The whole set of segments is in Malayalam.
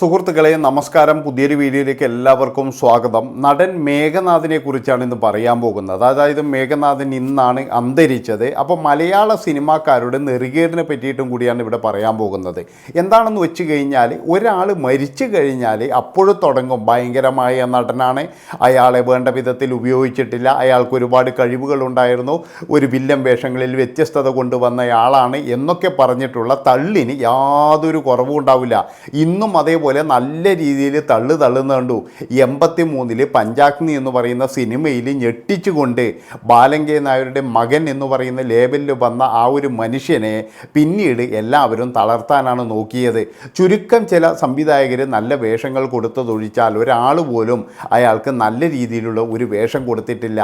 സുഹൃത്തുക്കളെ നമസ്കാരം. പുതിയൊരു വീഡിയോയിലേക്ക് എല്ലാവർക്കും സ്വാഗതം. നടൻ മേഘനാഥിനെ കുറിച്ചാണ് ഇന്ന് പറയാൻ പോകുന്നത്. അതായത് മേഘനാഥൻ ഇന്നാണ് അന്തരിച്ചത്. അപ്പോൾ മലയാള സിനിമാക്കാരുടെ നെറുകേടിനെ പറ്റിയിട്ടും കൂടിയാണ് ഇവിടെ പറയാൻ പോകുന്നത്. എന്താണെന്ന് വെച്ച് കഴിഞ്ഞാൽ ഒരാൾ മരിച്ചു കഴിഞ്ഞാൽ അപ്പോഴും തുടങ്ങും. ഭയങ്കരമായ നടനാണ്. അയാളെ വേണ്ട വിധത്തിൽ ഉപയോഗിച്ചിട്ടില്ല. അയാൾക്ക് ഒരുപാട് കഴിവുകളുണ്ടായിരുന്നു ഒരു വില്ലൻ വേഷങ്ങളിൽ വ്യത്യസ്തത കൊണ്ടുവന്നയാളാണ് എന്നൊക്കെ പറഞ്ഞിട്ടുള്ള തള്ളിന് യാതൊരു കുറവും ഉണ്ടാവില്ല. ഇന്നും അതേപോലെ നല്ല രീതിയിൽ തള്ളു തള്ളുന്ന കണ്ടു. എൺപത്തി മൂന്നിൽ പഞ്ചാഗ്നി എന്ന് പറയുന്ന സിനിമയിൽ ഞെട്ടിച്ചുകൊണ്ട് ബാലങ്കേ നായരുടെ മകൻ എന്ന് പറയുന്ന ലേബലിൽ വന്ന ആ ഒരു മനുഷ്യനെ പിന്നീട് എല്ലാവരും തളർത്താനാണ് നോക്കിയത്. ചുരുക്കം ചില സംവിധായകർ നല്ല വേഷങ്ങൾ കൊടുത്തതൊഴിച്ചാൽ ഒരാൾ പോലും അയാൾക്ക് നല്ല രീതിയിലുള്ള ഒരു വേഷം കൊടുത്തിട്ടില്ല.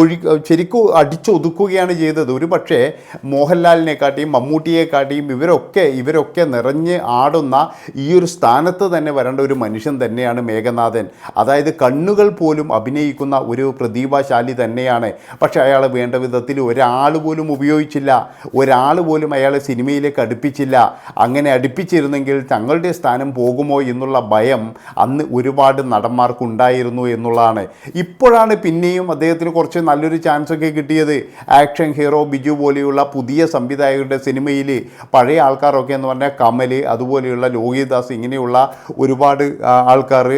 ഒഴി ശരിക്കും അടിച്ചൊതുക്കുകയാണ് ചെയ്തത്. ഒരു പക്ഷേ മോഹൻലാലിനെക്കാട്ടിയും മമ്മൂട്ടിയെക്കാട്ടിയും ഇവരൊക്കെ ഇവരൊക്കെ നിറഞ്ഞ് ആടുന്ന ഈ ഒരു സ്ഥാനത്ത് തന്നെ വരേണ്ട ഒരു മനുഷ്യൻ തന്നെയാണ് മേഘനാഥൻ. അതായത് കണ്ണുകൾ പോലും അഭിനയിക്കുന്ന ഒരു പ്രതിഭാശാലി തന്നെയാണ്. പക്ഷേ അയാൾ വേണ്ട വിധത്തിൽ ഒരാൾ പോലും ഉപയോഗിച്ചില്ല. ഒരാൾ പോലും അയാളെ സിനിമയിലേക്ക് അടുപ്പിച്ചില്ല. അങ്ങനെ അടുപ്പിച്ചിരുന്നെങ്കിൽ തങ്ങളുടെ സ്ഥാനം പോകുമോ എന്നുള്ള ഭയം അന്ന് ഒരുപാട് നടന്മാർക്കുണ്ടായിരുന്നു എന്നുള്ളതാണ്. ഇപ്പോഴാണ് പിന്നെയും അദ്ദേഹത്തിന് കുറച്ച് നല്ലൊരു ചാൻസ് ഒക്കെ കിട്ടിയത്. ആക്ഷൻ ഹീറോ ബിജു പോലെയുള്ള പുതിയ സംവിധായകരുടെ സിനിമയിൽ പഴയ ആൾക്കാരൊക്കെ എന്ന് പറഞ്ഞാൽ കമൽ അതുപോലെയുള്ള ലോഹിദാസ് ഇങ്ങനെയുള്ള ഒരുപാട് ആൾക്കാർ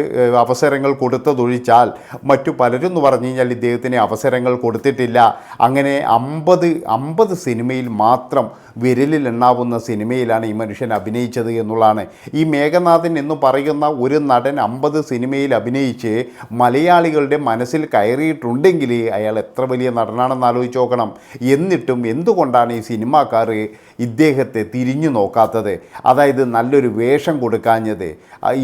അവസരങ്ങൾ കൊടുത്തതൊഴിച്ചാൽ മറ്റു പലരും എന്ന് പറഞ്ഞു കഴിഞ്ഞാൽ ഇദ്ദേഹത്തിന് അവസരങ്ങൾ കൊടുത്തിട്ടില്ല. അങ്ങനെ അമ്പത് അമ്പത് സിനിമയിൽ മാത്രം വിരലിൽ എണ്ണാവുന്ന സിനിമയിലാണ് ഈ മനുഷ്യൻ അഭിനയിച്ചത് എന്നുള്ളതാണ്. ഈ മേഘനാഥൻ എന്ന് പറയുന്ന ഒരു നടൻ അമ്പത് സിനിമയിൽ അഭിനയിച്ച് മലയാളികളുടെ മനസ്സിൽ കയറിയിട്ടുണ്ടെങ്കിൽ അയാൾ എത്ര വലിയ നടനാണെന്ന് ആലോചിച്ച് നോക്കണം. എന്നിട്ടും എന്തുകൊണ്ടാണ് ഈ സിനിമാക്കാർ ഇദ്ദേഹത്തെ തിരിഞ്ഞു നോക്കാത്തത്? അതായത് നല്ലൊരു വേഷം കൊടുക്കാഞ്ഞത്.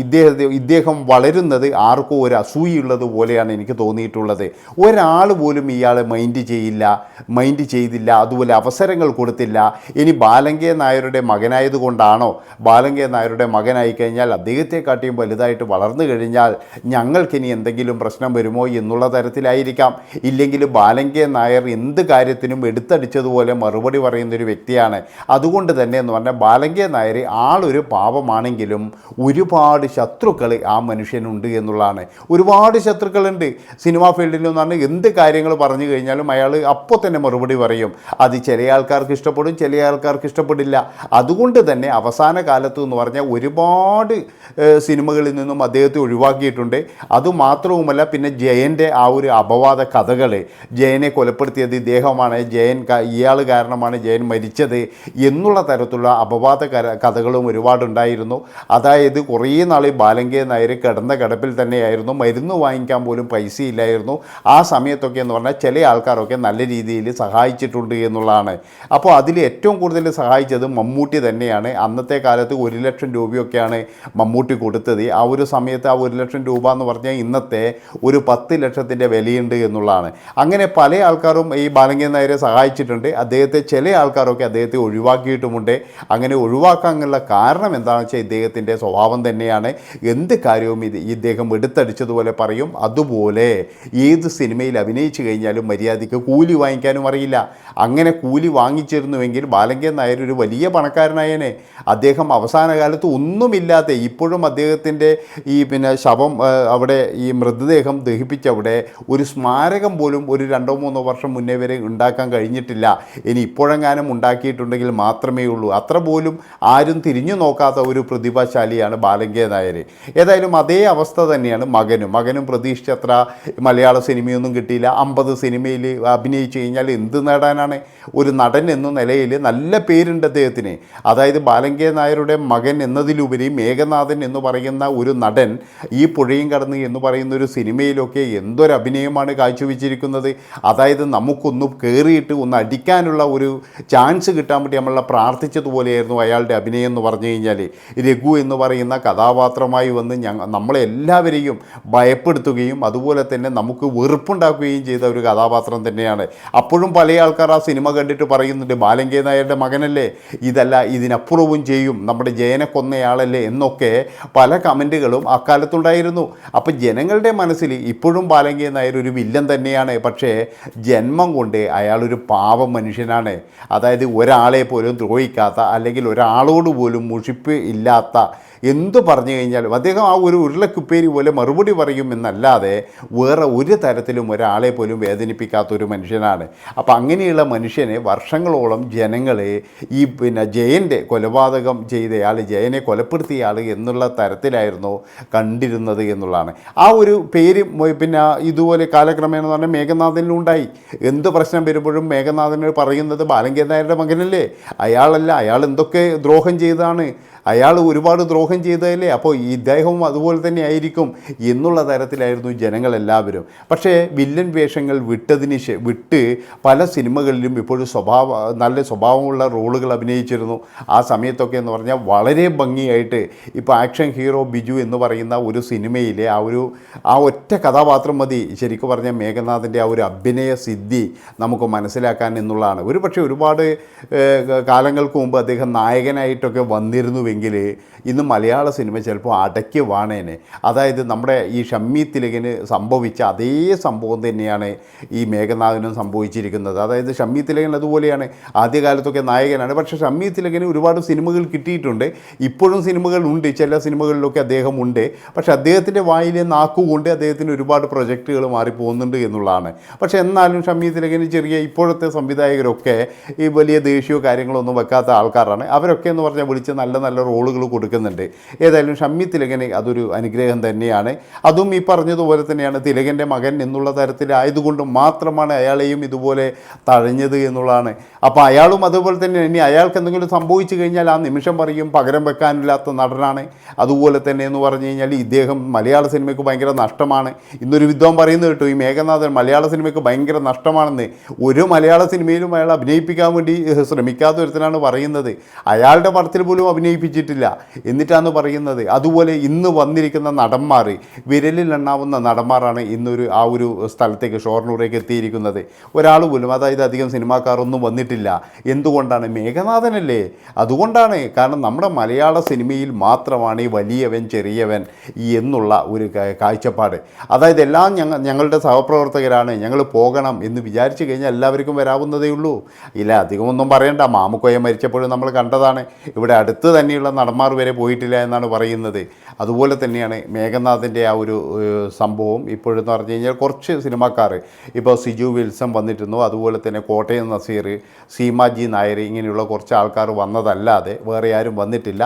ഇദ്ദേഹത്തെ ഇദ്ദേഹം വളരുന്നത് ആർക്കോ ഒരു അസൂയുള്ളത് പോലെയാണ് എനിക്ക് തോന്നിയിട്ടുള്ളത്. ഒരാൾ പോലും ഇയാളെ മൈൻഡ് ചെയ്യില്ല മൈൻഡ് ചെയ്തില്ല അതുപോലെ അവസരങ്ങൾ കൊടുത്തില്ല. ഇനി ബാലങ്കേ നായരുടെ മകനായതുകൊണ്ടാണോ ബാലങ്കേ നായരുടെ മകനായി കഴിഞ്ഞാൽ അദ്ദേഹത്തെക്കാട്ടിയും വലുതായിട്ട് വളർന്നു കഴിഞ്ഞാൽ ഞങ്ങൾക്കിനി എന്തെങ്കിലും പ്രശ്നം വരുമോ എന്നുള്ള തരത്തിലായിരിക്കാം. ഇല്ലെങ്കിൽ ബാലങ്കേ നായർ എന്ത് കാര്യത്തിനും എടുത്തടിച്ചതുപോലെ മറുപടി പറയുന്നൊരു വ്യക്തിയാണ്. അതുകൊണ്ട് തന്നെ എന്ന് പറഞ്ഞാൽ ബാലങ്കേ നായർ ആളൊരു പാപമാണെങ്കിലും ഒരുപാട് ശത്രുക്കൾ ആ മനുഷ്യനുണ്ട് എന്നുള്ളതാണ്. ഒരുപാട് ശത്രുക്കളുണ്ട്. സിനിമാ ഫീൽഡിൽ എന്ന് പറഞ്ഞാൽ എന്ത് കാര്യങ്ങൾ പറഞ്ഞു കഴിഞ്ഞാലും അയാൾ അപ്പോൾ തന്നെ മറുപടി പറയും. അത് ചില ആൾക്കാർക്ക് ഇഷ്ടപ്പെടും ചില ആൾക്കാർക്ക് ഇഷ്ടപ്പെടില്ല. അതുകൊണ്ട് തന്നെ അവസാന കാലത്ത് എന്ന് പറഞ്ഞാൽ ഒരുപാട് സിനിമകളിൽ നിന്നും അദ്ദേഹത്തെ ഒഴിവാക്കിയിട്ടുണ്ട്. അതുമാത്രവുമല്ല പിന്നെ ജയന്റെ ആ ഒരു അപവാദ കഥകൾ ജയനെ കൊലപ്പെടുത്തിയത് ഇദ്ദേഹമാണ് ജയൻ ഇയാൾ കാരണമാണ് ജയൻ മരിച്ചത് എന്നുള്ള തരത്തിലുള്ള അപവാദ കഥകളും ഒരുപാടുണ്ടായിരുന്നു. അതായത് കുറേ നാൾ ബാലങ്കേ നായർ കിടന്ന കിടപ്പിൽ തന്നെയായിരുന്നു. മരുന്ന് വാങ്ങിക്കാൻ പോലും പൈസ ഇല്ലായിരുന്നു ആ സമയത്തൊക്കെ എന്ന് പറഞ്ഞാൽ ചില ആൾക്കാരൊക്കെ നല്ല രീതിയിൽ സഹായിച്ചിട്ടുണ്ട് എന്നുള്ളതാണ്. അപ്പോൾ അതിൽ ഏറ്റവും കൂടുതൽ സഹായിച്ചത് മമ്മൂട്ടി തന്നെയാണ്. അന്നത്തെ കാലത്ത് ഒരു ലക്ഷം രൂപയൊക്കെയാണ് മമ്മൂട്ടി കൊടുത്തത്. ആ ഒരു സമയത്ത് ആ ഒരു ലക്ഷം രൂപ എന്ന് പറഞ്ഞാൽ ഇന്നത്തെ ഒരു പത്ത് ലക്ഷത്തിന്റെ വിലയുണ്ട് എന്നുള്ളതാണ്. അങ്ങനെ പല ആൾക്കാരും ഈ ബാലങ്കൻ നായരെ സഹായിച്ചിട്ടുണ്ട്. അദ്ദേഹത്തെ ചില ആൾക്കാരൊക്കെ അദ്ദേഹത്തെ ഒഴിവാക്കിയിട്ടുമുണ്ട്. അങ്ങനെ ഒഴിവാക്കാനുള്ള കാരണം എന്താണെന്ന് വെച്ചാൽ ഇദ്ദേഹത്തിന്റെ സ്വഭാവം തന്നെയാണ്. എന്ത് കാര്യവും ഇത് ഇദ്ദേഹം എടുത്തടിച്ചതുപോലെ പറയും. അതുപോലെ ഏത് സിനിമയിൽ അഭിനയിച്ചു കഴിഞ്ഞാലും മര്യാദയ്ക്ക് കൂലി വാങ്ങിക്കാനും അറിയില്ല. അങ്ങനെ കൂലി വാങ്ങിച്ചിരുന്നുവെങ്കിൽ ബാലങ്കൻ നായർ ഒരു വലിയ പണക്കാരനായനെ. അദ്ദേഹം അവസാന കാലത്ത് ഒന്നുമില്ലാതെ ഇപ്പോഴും അദ്ദേഹത്തിന്റെ ഈ പിന്നെ ശവം അവിടെ ഈ മൃതദേഹം ദഹിപ്പിച്ചവിടെ ഒരു സ്മാരകം പോലും ഒരു രണ്ടോ മൂന്നോ വർഷം മുന്നേ വരെ ഉണ്ടാക്കാൻ കഴിഞ്ഞിട്ടില്ല. ഇനി ഇപ്പോഴെങ്ങാനും ഉണ്ടാക്കിയിട്ടുണ്ടെങ്കിൽ മാത്രമേ ഉള്ളൂ അത്ര പോലും ആരും തിരിഞ്ഞു നോക്കാത്ത ഒരു പ്രതിഭാശാലിയാണ് ബാലങ്കേ നായർ ഏതായാലും അതേ അവസ്ഥ തന്നെയാണ് മകനും. മകനും പ്രതീക്ഷിച്ചത്ര മലയാള സിനിമയൊന്നും കിട്ടിയില്ല. അമ്പത് സിനിമയിൽ അഭിനയിച്ചു കഴിഞ്ഞാൽ എന്ത് നേടാനാണ് ഒരു നടൻ എന്ന നിലയിൽ നല്ല പേരുണ്ട് അദ്ദേഹത്തിന്. അതായത് ബാലങ്കേ നായരുടെ മകൻ എന്നതിലുപരി മേഘനാഥൻ എന്ന് പറയുന്ന ഒരു നടൻ ഈ പുഴയും കടന്ന് എന്ന് പറയുന്ന ഒരു സിനിമയിലൊക്കെ എന്തൊരു അഭിനയമാണ് കാഴ്ചവെച്ചിരിക്കുന്നത്. അതായത് നമുക്കൊന്ന് കയറിയിട്ട് ഒന്ന് അടിക്കാനുള്ള ഒരു ചാൻസ് കിട്ടാൻ വേണ്ടി നമ്മളെ പ്രാർത്ഥിച്ചതുപോലെയായിരുന്നു അയാളുടെ അഭിനയം എന്ന് പറഞ്ഞു കഴിഞ്ഞാൽ. രഘു എന്ന് പറയുന്ന കഥാപാത്രമായി വന്ന് ഞങ്ങൾ നമ്മളെല്ലാവരെയും ഭയപ്പെടുത്തുകയും അതുപോലെ തന്നെ നമുക്ക് വെറുപ്പുണ്ടാക്കുകയും ചെയ്ത ഒരു കഥാപാത്രം തന്നെയാണ്. അപ്പോഴും പല ആൾക്കാർ ആ സിനിമ കണ്ടിട്ട് പറയുന്നുണ്ട് ബാലങ്കേ നായരുടെ മകനല്ലേ? ഇതല്ല ഇതിനപ്പുറവും ചെയ്യും. നമ്മുടെ ജയനെ കൊന്നയാളല്ലേ? എന്നൊക്കെ പല കമന്റുകളും അക്കാലത്തുണ്ടായിരുന്നു. അപ്പം ജനങ്ങളുടെ മനസ്സിൽ ഇപ്പോഴും ബാലങ്കേ നായർ ഒരു വില്ലൻ തന്നെയാണ്. പക്ഷേ ജന്മം കൊണ്ട് അയാളൊരു പാവം മനുഷ്യനാണ്. അതായത് ഒരാളെ പോലും ദ്രോഹിക്കാത്ത അല്ലെങ്കിൽ ഒരാളോട് പോലും മുഷിപ്പ് ഇല്ലാത്ത എന്തു പറഞ്ഞു കഴിഞ്ഞാലും അദ്ദേഹം ആ ഒരു ഉരുളക്കുപ്പേരി പോലെ മറുപടി പറയും എന്നല്ലാതെ വേറെ ഒരു തരത്തിലും ഒരാളെ പോലും വേദനിപ്പിക്കാത്ത ഒരു മനുഷ്യനാണ്. അപ്പോൾ അങ്ങനെയുള്ള മനുഷ്യനെ വർഷങ്ങളോളം ജനങ്ങളെ ഈ പിന്നെ ജയന്റെ കൊലപാതകം ചെയ്തയാൾ ജയനെ കൊലപ്പെടുത്തിയ ആൾ എന്നുള്ള തരത്തിലായിരുന്നു കണ്ടിരുന്നത് എന്നുള്ളതാണ്. ആ ഒരു പേര് പിന്നെ ഇതുപോലെ കാലക്രമേണ എന്ന് പറഞ്ഞാൽ മേഘനാഥനിലുണ്ടായി എന്ത് പ്രശ്നം വരുമ്പോഴും മേഘനാഥന് പറയുന്നത് ബാലങ്കേതായരുടെ മകനല്ലേ? അയാളല്ല അയാൾ എന്തൊക്കെ ദ്രോഹം ചെയ്താണ് അയാൾ ഒരുപാട് ദ്രോഹം ചെയ്തതല്ലേ? അപ്പോൾ ഇദ്ദേഹവും അതുപോലെ തന്നെ ആയിരിക്കും എന്നുള്ള തരത്തിലായിരുന്നു ജനങ്ങളെല്ലാവരും. പക്ഷേ വില്ലൻ വേഷങ്ങൾ വിട്ടതിന് വിട്ട് പല സിനിമകളിലും ഇപ്പോഴും സ്വഭാവ നല്ല സ്വഭാവമുള്ള റോളുകൾ അഭിനയിച്ചിരുന്നു. ആ സമയത്തൊക്കെ എന്ന് പറഞ്ഞാൽ വളരെ ഭംഗിയായിട്ട് ഇപ്പോൾ ആക്ഷൻ ഹീറോ ബിജു എന്ന് പറയുന്ന ഒരു സിനിമയിലെ ആ ഒരു ആ ഒറ്റ കഥാപാത്രം മതി. ശരിക്കും പറഞ്ഞാൽ മേഘനാഥന്റെ ആ ഒരു അഭിനയ സിദ്ധി നമുക്ക് മനസ്സിലാക്കാൻ എന്നുള്ളതാണ്. ഒരു പക്ഷേ ഒരുപാട് കാലങ്ങൾക്ക് മുമ്പ് അദ്ദേഹം നായകനായിട്ടൊക്കെ വന്നിരുന്നുവെങ്കിൽ ഇന്ന് മലയാള സിനിമ ചിലപ്പോൾ അടയ്ക്ക് വാണേനെ. അതായത് നമ്മുടെ ഈ ഷമ്മി തിലകന് സംഭവിച്ച അതേ സംഭവം തന്നെയാണ് ഈ മേഘനാഥനും സംഭവിച്ചിരിക്കുന്നത്. അതായത് ഷമ്മി തിലകൻ അതുപോലെയാണ്. ആദ്യകാലത്തൊക്കെ നായകനാണ്. പക്ഷേ ഷമ്മി തിലകന് ഒരുപാട് സിനിമകൾ കിട്ടിയിട്ടുണ്ട്. ഇപ്പോഴും സിനിമകൾ ഉണ്ട്. ചില സിനിമകളിലൊക്കെ അദ്ദേഹം ഉണ്ട്. പക്ഷേ അദ്ദേഹത്തിന്റെ വായിലെ നാക്കുകൊണ്ട് അദ്ദേഹത്തിന് ഒരുപാട് പ്രൊജക്റ്റുകൾ മാറിപ്പോകുന്നുണ്ട് എന്നുള്ളതാണ്. പക്ഷേ എന്നാലും ഷമ്മി തിലകന് ചെറിയ ഇപ്പോഴത്തെ സംവിധായകരൊക്കെ ഈ വലിയ ദേഷ്യമോ കാര്യങ്ങളൊന്നും വെക്കാത്ത ആൾക്കാരാണ്. അവരൊക്കെ എന്ന് പറഞ്ഞാൽ വിളിച്ച് നല്ല നല്ല റോളുകൾ കൊടുക്കുന്നുണ്ട്. ഏതായാലും ഷമ്മി തിലകന് അതൊരു അനുഗ്രഹം തന്നെയാണ്. അതും ഈ പറഞ്ഞതുപോലെ തന്നെയാണ്. തിലകന്റെ മകൻ എന്നുള്ള തരത്തിലായതുകൊണ്ട് മാത്രമാണ് അയാളെയും ഇതുപോലെ തഴഞ്ഞത് എന്നുള്ളതാണ്. അപ്പോൾ അയാളും അതുപോലെ തന്നെ ഇനി അയാൾക്ക് എന്തെങ്കിലും സംഭവിച്ചു കഴിഞ്ഞാൽ ആ നിമിഷം പറയും പകരം വെക്കാനില്ലാത്ത നടനാണ്. അതുപോലെ തന്നെ എന്ന് പറഞ്ഞു കഴിഞ്ഞാൽ ഇദ്ദേഹം മലയാള സിനിമയ്ക്ക് ഭയങ്കര നഷ്ടമാണ്. ഇന്നൊരു വിദ്വാൻ പറയുന്നത് കേട്ടോ ഈ മേഘനാഥൻ മലയാള സിനിമയ്ക്ക് ഭയങ്കര നഷ്ടമാണെന്ന്. ഒരു മലയാള സിനിമയിലും അയാൾ അഭിനയിപ്പിക്കാൻ വേണ്ടി ശ്രമിക്കാത്ത ഒരുത്തനാണ് പറയുന്നത്. അയാളുടെ പടത്തിൽ പോലും അഭിനയിപ്പിച്ചിട്ടില്ല എന്നിട്ടാണ് പറയുന്നത്. അതുപോലെ ഇന്ന് വന്നിരിക്കുന്ന നടന്മാർ വിരലിൽ എണ്ണാവുന്ന നടന്മാരാണ് ഇന്നൊരു ആ ഒരു സ്ഥലത്തേക്ക് ഷോർണൂരേക്ക് എത്തിയിരിക്കുന്നത്. ഒരാൾ പോലും അതായത് അധികം സിനിമാക്കാരൊന്നും വന്നിട്ടില്ല. എന്തുകൊണ്ടാണ്? മേഘനാഥനല്ലേ? അതുകൊണ്ടാണ്. കാരണം നമ്മുടെ മലയാള സിനിമയിൽ മാത്രമാണ് ഈ വലിയവൻ ചെറിയവൻ എന്നുള്ള ഒരു കാഴ്ചപ്പാട്. അതായത് എല്ലാം ഞങ്ങൾ ഞങ്ങളുടെ സഹപ്രവർത്തകരാണ്. ഞങ്ങൾ പോകണം എന്ന് വിചാരിച്ചു കഴിഞ്ഞാൽ എല്ലാവർക്കും വരാവുന്നതേ ഉള്ളൂ. ഇല്ല അധികമൊന്നും പറയണ്ട. മാമുക്കോയ മരിച്ചപ്പോഴും നമ്മൾ കണ്ടതാണ്. ഇവിടെ അടുത്ത് തന്നെയുള്ള നടന്മാർ വരെ പോയിട്ടില്ല എന്നാണ് പറയുന്നത്. അതുപോലെ തന്നെയാണ് മേഘനാഥിന്റെ ആ ഒരു സംഭവം ഇപ്പോഴെന്ന് പറഞ്ഞു കഴിഞ്ഞാൽ കുറച്ച് സിനിമാക്കാർ ഇപ്പോൾ സിജു വിൽസൺ വന്നിരുന്നു അതുപോലെ തന്നെ കോട്ടയം നസീർ സീമാജി നായർ ഇങ്ങനെയുള്ള കുറച്ച് ആൾക്കാർ വന്നതല്ലാതെ വേറെ ആരും വന്നിട്ടില്ല.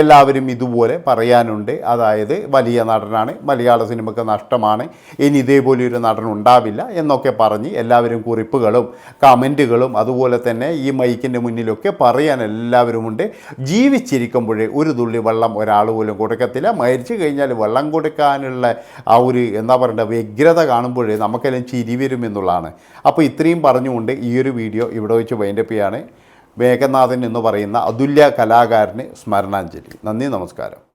എല്ലാവരും ഇതുപോലെ പറയാനുണ്ട്. അതായത് വലിയ നടനാണ് മലയാള സിനിമയ്ക്ക് നഷ്ടമാണ് ഇനി ഇതേപോലെ ഒരു നടൻ ഉണ്ടാവില്ല എന്നൊക്കെ പറഞ്ഞ് എല്ലാവരും കുറിപ്പുകളും കമന്റുകളും അതുപോലെ തന്നെ ഈ മൈക്കിന്റെ മുന്നിലൊക്കെ പറയാൻ എല്ലാവരുമുണ്ട്. ജീവിച്ചിരിക്കുമ്പോഴേ ഒരു തുള്ളി വെള്ളം ഒരാൾ പോലും കൊടുക്കത്തില്ല. മരിച്ചു കഴിഞ്ഞാൽ വെള്ളം കൊടുക്കാനുള്ള ആ ഒരു എന്താ പറയേണ്ട വ്യഗ്രത കാണുമ്പോഴേ നമുക്കെല്ലാം ചിരി വരും എന്നുള്ളതാണ്. അപ്പോൾ ഇത്രയും പറഞ്ഞുകൊണ്ട് ഈ ഒരു വീഡിയോ ഇവിടെ വെച്ച് വൈൻഡപ്പ് ചെയ്യാണ്. മേഘനാഥൻ എന്ന് പറയുന്ന അതുല്യ കലാകാരന് സ്മരണാഞ്ജലി. നന്ദി നമസ്കാരം.